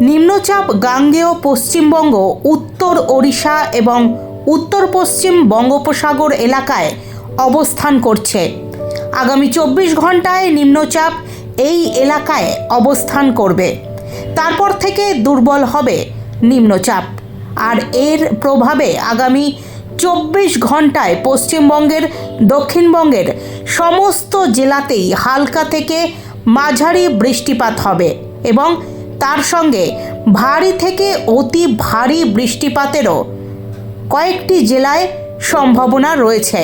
নিম্নচাপ গাঙ্গেয় পশ্চিমবঙ্গ, উত্তর ওড়িশা এবং উত্তর পশ্চিম বঙ্গোপসাগর এলাকায় অবস্থান করছে। আগামী চব্বিশ ঘন্টায় নিম্নচাপ এই এলাকায় অবস্থান করবে। তারপর থেকে দুর্বল হবে নিম্নচাপ। আর এর প্রভাবে আগামী চব্বিশ ঘন্টায় পশ্চিমবঙ্গের, দক্ষিণবঙ্গের সমস্ত জেলাতেই হালকা থেকে মাঝারি বৃষ্টিপাত হবে এবং তার সঙ্গে ভারী থেকে অতি ভারী বৃষ্টিপাতেরও কয়েকটি জেলায় সম্ভাবনা রয়েছে।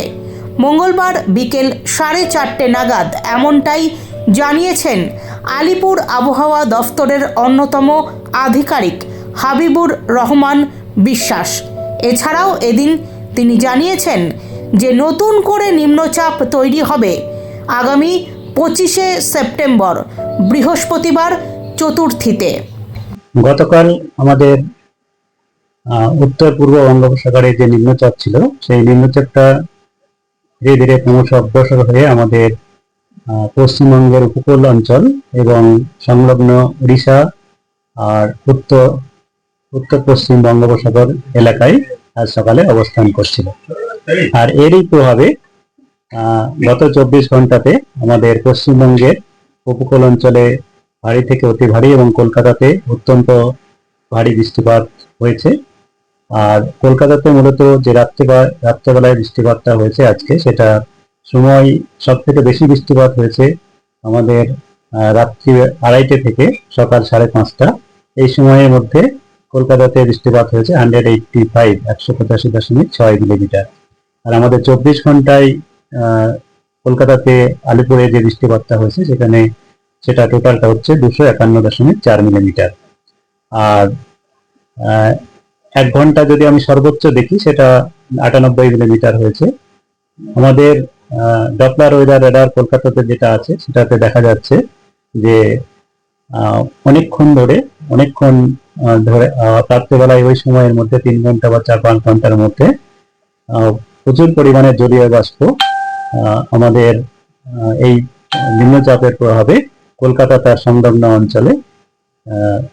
মঙ্গলবার বিকেল সাড়ে চারটে নাগাদ এমনটাই জানিয়েছেন আলিপুর আবহাওয়া দফতরের অন্যতম আধিকারিক হাবিবুর রহমান বিশ্বাস। এছাড়াও এদিন তিনি জানিয়েছেন যে নতুন করে নিম্নচাপ তৈরি হবে। আগামী পঁচিশে সেপ্টেম্বর, বৃহস্পতিবার চতুর্থীতে। গতকাল আমাদের উত্তর পূর্ব বঙ্গোপসাগরে যে নিম্নচাপ ছিল, সেই নিম্নচাপটা ধীরে ধীরে ক্রমশ অগ্রসর হয়ে আমাদের পশ্চিমবঙ্গের উপকূল অঞ্চল এবং সংলগ্ন উড়িষ্যা আর উত্তর উত্তর পশ্চিম বঙ্গোপসাগর এলাকায় আজ সকালে অবস্থান করছিল। আর এরই প্রভাবে গত চব্বিশ ঘন্টাতে আমাদের পশ্চিমবঙ্গের উপকূল অঞ্চলে ভারী থেকে অতি ভারী এবং কলকাতাতে অত্যন্ত ভারী বৃষ্টিপাত হয়েছে। আর কলকাতাতে মূলত যে রাত্রে রাত্রেবেলায় বৃষ্টিপাতটা হয়েছে আজকে, সেটা সময় সব থেকে বেশি বৃষ্টিপাত হয়েছে আমাদের রাত্রি আড়াইটে থেকে সকাল সাড়ে পাঁচটা। এই সময়ের মধ্যে কলকাতাতে বৃষ্টিপাত হয়েছে হান্ড্রেড এইটটি ফাইভ একশো পঁচাশি দশমিক ছয় মিলিমিটার। আর আমাদের চব্বিশ ঘন্টায় কলকাতাতে আলিপুরে যে বৃষ্টিপাতটা হয়েছে, সেখানে সেটা টোটালটা হচ্ছে দুশো একান্ন দশমিক চার মিলিমিটার। আর এক ঘণ্টা যদি আমি সর্বোচ্চ দেখি সেটা আটানব্বই মিলিমিটার হয়েছে। আমাদের ডপলার ওয়েদার রেডার কলকাতাতে যেটা আছে সেটাতে দেখা যাচ্ছে যে অনেকক্ষণ ধরে অনেকক্ষণ ধরে আহ, রাত্রেবেলায় ওই সময়ের মধ্যে তিন ঘণ্টা বা চার পাঁচ ঘণ্টার মধ্যে প্রচুর পরিমাণে জলীয় বাষ্প আমাদের এই নিম্নচাপের প্রভাবে কলকাতা তার সংলগ্ন অঞ্চলে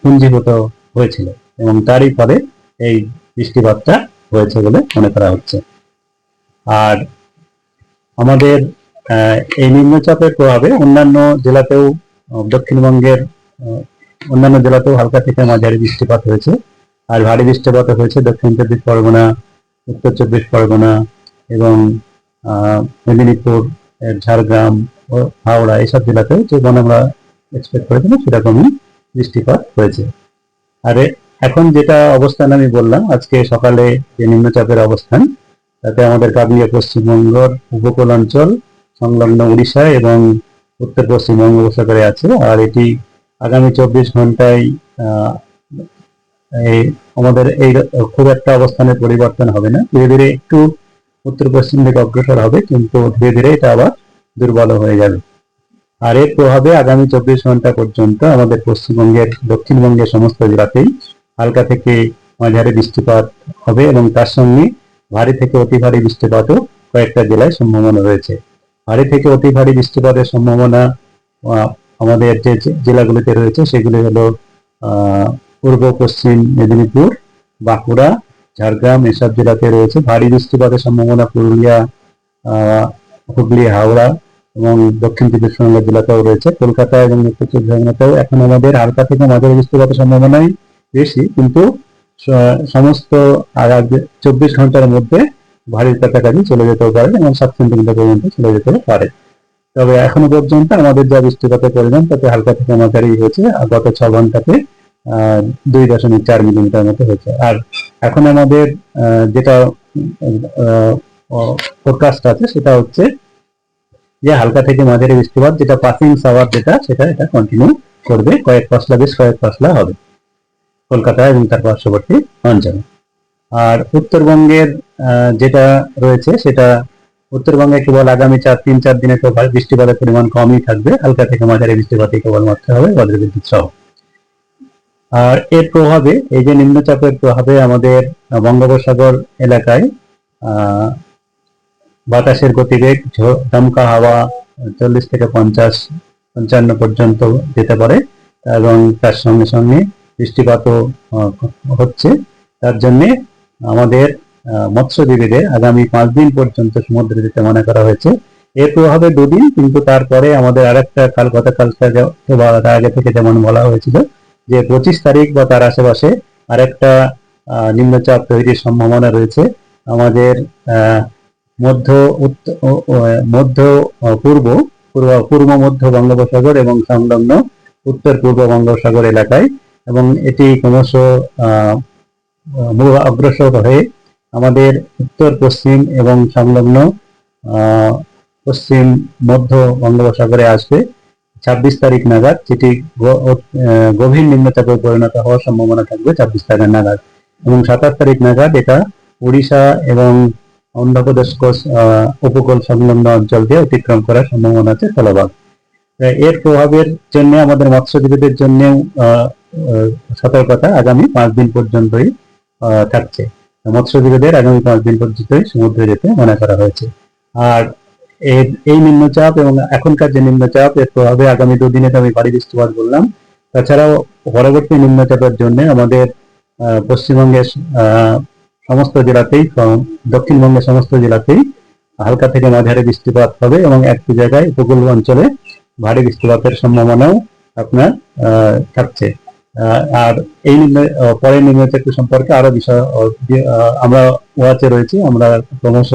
পুঞ্জীভূত হয়েছিল এবং তারই ফলে এই বৃষ্টিপাতটা হয়েছে বলে মনে করা হচ্ছে। আর আমাদের এই নিম্নচাপের প্রভাবে অন্যান্য জেলাতেও, দক্ষিণবঙ্গের অন্যান্য জেলাতেও হালকা থেকে মাঝারি বৃষ্টিপাত হয়েছে। আর ভারী বৃষ্টিপাত হয়েছে দক্ষিণ চব্বিশ পরগনা, উত্তর চব্বিশ পরগনা এবং মেদিনীপুর ঝাড়গ্রাম হাওড়া এইসব জেলাতেও যে যেমন আমরা এক্সপেক্ট করেছিলাম সেরকমই বৃষ্টিপাত হয়েছে। আর, এখন যেটা অবস্থান আমি বললাম, আজকে সকালে যে নিম্নচাপের অবস্থান, তাতে আমাদের কাবলিয়া পশ্চিমবঙ্গর উপকূল অঞ্চল, সংলগ্ন উড়িষ্যা এবং উত্তর পশ্চিম বঙ্গোপসাগরে আছে। আর এটি আগামী চব্বিশ ঘন্টায় আমাদের এই খুব একটা অবস্থানের পরিবর্তন হবে না। ধীরে ধীরে একটু উত্তর পশ্চিম দিকে অগ্রসর হবে, কিন্তু ধীরে ধীরে এটা আবার দুর্বল হয়ে যাবে। আর এর প্রভাবে আগামী চব্বিশ ঘণ্টা পর্যন্ত আমাদের পশ্চিমবঙ্গের, দক্ষিণবঙ্গের সমস্ত জেলাতেই হালকা থেকে মাঝারি বৃষ্টিপাত হবে এবং তার সঙ্গে ভারী থেকে অতি ভারী বৃষ্টিপাতও কয়েকটা জেলায় সম্ভাবনা রয়েছে। ভারী থেকে অতি ভারী বৃষ্টিপাতের সম্ভাবনা আমাদের যে জেলাগুলিতে রয়েছে সেগুলি হলো পূর্ব, পশ্চিম মেদিনীপুর, বাঁকুড়া, ঝাড়গ্রাম এসব জেলাতে রয়েছে। ভারী বৃষ্টিপাতের সম্ভাবনা পুরুলিয়া হুগলি, হাওড়া এবং দক্ষিণ চব্বিশ পরগনা জেলাতেও রয়েছে। কলকাতা এবং উত্তর চব্বিশ পরগনাতেও এখন আমাদের হালকা থেকে মাঝারি বৃষ্টিপাতের সম্ভাবনাই বেশি, কিন্তু সমস্ত সমস্ত চব্বিশ ঘণ্টার মধ্যে ভারীর কাছাকাছি চলে যেতেও পারে এবং সাত সেন্টিমিটার পর্যন্ত চলে যেতেও পারে। তবে এখনও পর্যন্ত আমাদের যা বৃষ্টিপাতের পরিমাণ, তাতে হালকা থেকে মাঝারি হয়েছে গত ছ ঘন্টাতে দুই দশমিক চার মিলিমিটার মতো হয়েছে। আর এখন আমাদের যেটা ফোরকাস্ট আছে, সেটা হচ্ছে যে হালকা থেকে মাঝারি বৃষ্টিপাত, যেটা পাসিং সাওয়ার যেটা, সেটা এটা কন্টিনিউ করবে। কয়েক পশলা বেশ কয়েক পশলা হবে। কলকাতা এবং তার পার্শ্ববর্তী অঞ্চলে। আর উত্তরবঙ্গের যেটা রয়েছে, সেটা উত্তরবঙ্গে কেবল আগামী চার, তিন, চার দিনে ভারী বৃষ্টিপাতের পরিমাণ কমই থাকবে। হালকা থেকে মাঝারি বৃষ্টিপাতই কেবলমাত্র হবে বজ্রবিদ্যুৎ সহ। আর এর প্রভাবে, এই যে নিম্নচাপের প্রভাবে আমাদের বঙ্গোপসাগর এলাকায় বাতাসের গতিবেগ দমকা হাওয়া চল্লিশ থেকে পঞ্চাশ পঞ্চান্ন পর্যন্ত যেতে পারে এবং তার সঙ্গে সঙ্গে বৃষ্টিপাতও হচ্ছে। তার জন্যে আমাদের মৎস্যজীবীদের আগামী পাঁচ দিন পর্যন্ত সমুদ্রে যেতে মনে করা হয়েছে। এর প্রভাবে দুদিন কিন্তু তারপরে আমাদের আরেকটা কাল তার আগে থেকে যেমন বলা হয়েছিল যে পঁচিশ তারিখ বা তার আশেপাশে আরেকটা নিম্নচাপ তৈরির সম্ভাবনা রয়েছে। আমাদের আহ, মধ্য মধ্য পূর্ব পূর্ব পূর্ব, মধ্য বঙ্গোপসাগর এবং সংলগ্ন উত্তর, পূর্ব বঙ্গোপসাগর এলাকায়। এবং এটি ক্রমশ অগ্রসর হয়ে আমাদের উত্তর, পশ্চিম এবং সংলগ্ন পশ্চিম, মধ্য বঙ্গোপসাগরে আসবে। ছাব্বিশ তারিখ নাগাদ যেটি গভীর নিম্নচাপে পরিণত হওয়ার সম্ভাবনা থাকবে ছাব্বিশ তারিখ নাগাদ। এবং সাতাশ তারিখ নাগাদ এটা উড়িষ্যা এবং অন্ধ্রপ্রদেশ কোষ উপকূল সংলগ্ন অঞ্চলকে অতিক্রম করার সম্ভাবনা আছে স্থলভাগ এর প্রভাবের জন্য, আমাদের মৎস্যজীবীদের জন্য সতর্কতা আগামী পাঁচ দিন পর্যন্তই থাকছে। মৎস্যজীবীদের আগামী পাঁচ দিন পর্যন্তই সমুদ্রে যেতে মনে করা হয়েছে। আর এর, এই নিম্নচাপ এবং এখনকার যে নিম্নচাপ, এর প্রভাবে আগামী দুদিনে তো আমি ভারী বৃষ্টিপাত বললাম। তাছাড়াও পরবর্তী নিম্নচাপের জন্য আমাদের পশ্চিমবঙ্গের সমস্ত জেলাতেই দক্ষিণবঙ্গের সমস্ত জেলাতেই হালকা থেকে মাঝারি বৃষ্টিপাত হবে এবং একটি জায়গায় উপকূল অঞ্চলে ভারী বৃষ্টিপাতের সম্ভাবনাও আপনার থাকছে। আর এই নিম্ন পরের নিম্নচাপ সম্পর্কে আরও বিষয় আমরা ওয়াচে রয়েছি, আমরা ক্রমশ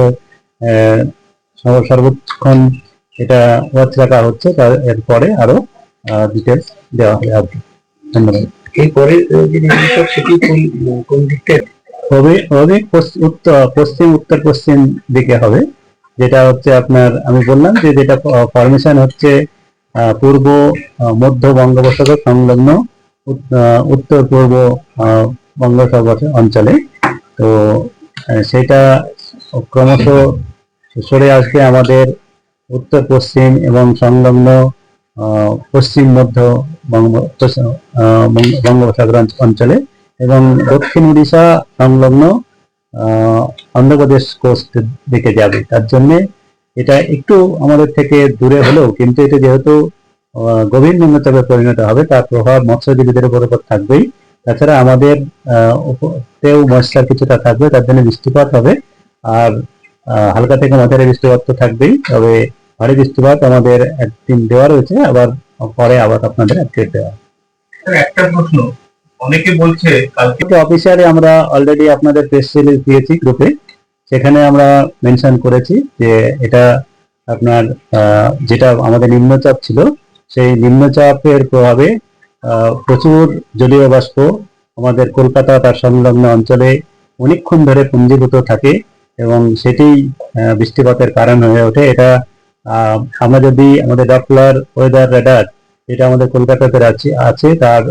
সর্বক্ষণ এটা ওয়াচ রাখা হচ্ছে এরপরে আরও ডিটেলস দেওয়া হবে। ধন্যবাদ। এরপরে যে সেটি কোন কোন দিকটা হবে হবে উত্তর, পশ্চিম উত্তর, পশ্চিম দিকে হবে। যেটা হচ্ছে আপনার, আমি বললাম যে যেটা ফরমেশন হচ্ছে পূর্ব মধ্য বঙ্গোপসাগর সংলগ্ন উত্তর, পূর্ব বঙ্গোপসাগর অঞ্চলে। তো সেটা ক্রমশ সরে আসবে আমাদের উত্তর, পশ্চিম এবং সংলগ্ন পশ্চিম, মধ্য বঙ্গ- বঙ্গোপসাগর অঞ্চলে। এবং দক্ষিণ উড়িষ্যা সংলগ্ন অন্ধ্রপ্রদেশ কোস্ট দিকে যাবে। তার জন্য এটা একটু আমাদের থেকে দূরে হলেও, কিন্তু এটা যেহেতু গভীর নিম্নচাপে পরিণত হবে, তার প্রভাব মৎস্যজীবীদের উপর উপর থাকবেই। তাছাড়া আমাদের তেও ময়শ্চার কিছুটা থাকবে, তার জন্য বৃষ্টিপাত হবে। আর হালকা থেকে মাঝারি বৃষ্টিপাত তো থাকবেই, তবে ভারী বৃষ্টিপাত আমাদের একদিন দেওয়া রয়েছে, আবার পরে আবার আপনাদের আপডেট দেওয়া একটা প্রশ্ন অনেকে বলছে কালকে অফিসিয়ালি আমরা অলরেডি আপনাদের প্রেস রিলিজ দিয়েছি গ্রুপে সেখানে আমরা মেনশন করেছি যে এটা আপনার যেটা আমাদের নিম্নচাপ ছিল, সেই নিম্নচাপের প্রভাবে প্রচুর জলীয় বাষ্প আমাদের কলকাতা তার সংলগ্ন অঞ্চলে অনেকক্ষণ ধরে পুঞ্জীভূত থাকে এবং সেটি বৃষ্টিপাতের কারণ হয়ে ওঠে। এটা আমরা যদি আমাদের ডপলার ওয়েদার রেডার যেটা আমাদের কলকাতাতে আছে আছে, তার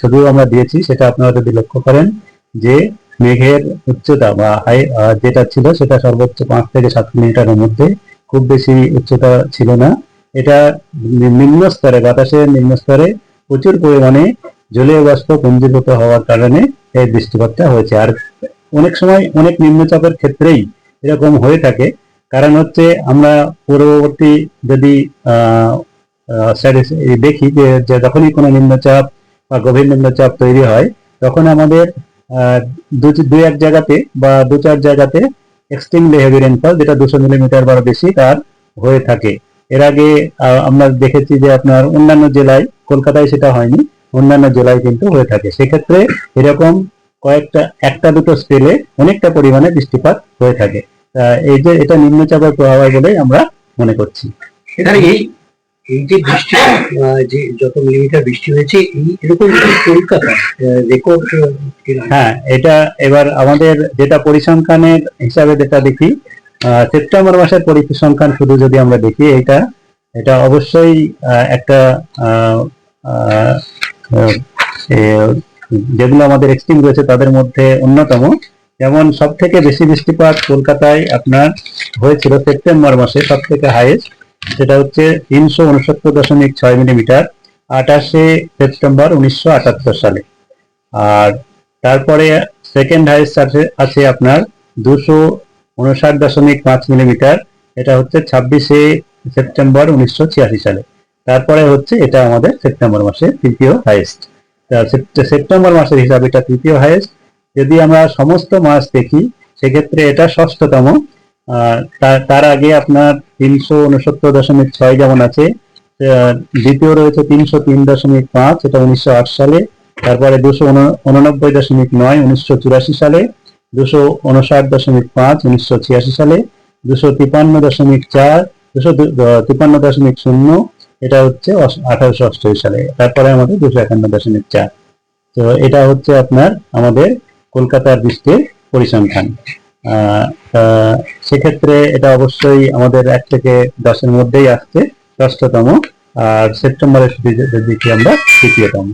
ছবিও আমরা দিয়েছি, সেটা আপনারা যদি লক্ষ্য করেন যে মেঘের উচ্চতা বা হাই যেটা ছিল সেটা সর্বোচ্চ পাঁচ থেকে সাত মিটারের মধ্যে, খুব বেশি উচ্চতা ছিল না। এটা নিম্ন স্তরে বাতাসের নিম্ন স্তরে প্রচুর পরিমাণে জলীয় বাষ্প পুঞ্জীভূত হওয়ার কারণে এই বৃষ্টিপাতটা হয়েছে। আর অনেক সময় অনেক নিম্নচাপের ক্ষেত্রেই এরকম হয়ে থাকে। কারণ হচ্ছে আমরা পূর্ববর্তী যদি দেখি যে যখনই কোনো নিম্নচাপ বা গভীর নিম্নচাপ তৈরি হয় তখন আমাদের দু এক জায়গাতে বা দু চার জায়গাতে এক্সট্রিমলি হেভি রেনফল যেটা দুশো মিলিমিটার বা বেশি তার হয়ে থাকে। এর আগে আমরা দেখেছি যে আপনার অন্যান্য জেলায়, কলকাতায় সেটা হয়নি, অন্যান্য জেলায় কিন্তু হয়ে থাকে। সেক্ষেত্রে এরকম কয়েকটা, একটা দুটো স্পেলে অনেকটা পরিমাণে বৃষ্টিপাত হয়ে থাকে। এই যে এটা নিম্নচাপের প্রভাব বলে আমরা মনে করছি। এখানে এই এই যে বৃষ্টি যে যত মিলিমিটার বৃষ্টি হয়েছে, এই এরকম কলকাতা রেকর্ড হ্যাঁ এটা এবার আমাদের যেটা পরিসংখ্যানের হিসাবে যেটা দেখি সেপ্টেম্বর মাসের পরিসংখ্যান শুধু যদি আমরা দেখি এটা এটা অবশ্যই একটা যেগুলো আমাদের এক্সট্রিম রয়েছে তাদের মধ্যে অন্যতম। যেমন সব থেকে বেশি বৃষ্টিপাত কলকাতায় আপনার হয়েছিল সেপ্টেম্বর মাসে সব থেকে হাইয়েস্ট সেটা হচ্ছে তিনশো উনসত্তর দশমিক ছয় মিলিমিটার, আঠাশে সেপ্টেম্বর উনিশশো আটাত্তর সালে। আর তারপরে সেকেন্ড হাইস্ট আছে আছে আপনার দুশো উনষাট দশমিক পাঁচ মিলিমিটার, এটা হচ্ছে ছাব্বিশে সেপ্টেম্বর উনিশশো ছিয়াশি সালে। তারপরে হচ্ছে এটা আমাদের সেপ্টেম্বর মাসে তৃতীয় হাইস্ট তা সেপ্টেম্বর মাসের হিসাবে এটা তৃতীয় হাইয়েস্ট যদি আমরা সমস্ত মাস দেখি, সেক্ষেত্রে এটা ষষ্ঠতম তার আগে আপনার তিনশো উনসত্তর দশমিক ছয় যেমন আছে দ্বিতীয় রয়েছে তিনশো তিন দশমিক পাঁচ, এটা উনিশশো আট সালে। তারপরে দুশো উননব্বই দশমিক নয়, উনিশশো চুরাশি সালে। দুশো উনষাট দশমিক পাঁচ, উনিশশো ছিয়াশি সালে। দুশো তিপান্ন দশমিক চার, দুশো তিপান্ন দশমিক শূন্য, এটা হচ্ছে আঠারোশো অষ্টআশি সালে। তারপরে আমাদের দুশো একান্ন দশমিক চার। তো এটা হচ্ছে আপনার আমাদের কলকাতার বিশ্বের পরিসংখ্যান। সেক্ষেত্রে এটা অবশ্যই আমাদের এক থেকে দশের মধ্যেই আসছে, ষষ্ঠতম, আর সেপ্টেম্বরের দিকে আমরা তৃতীয়তম।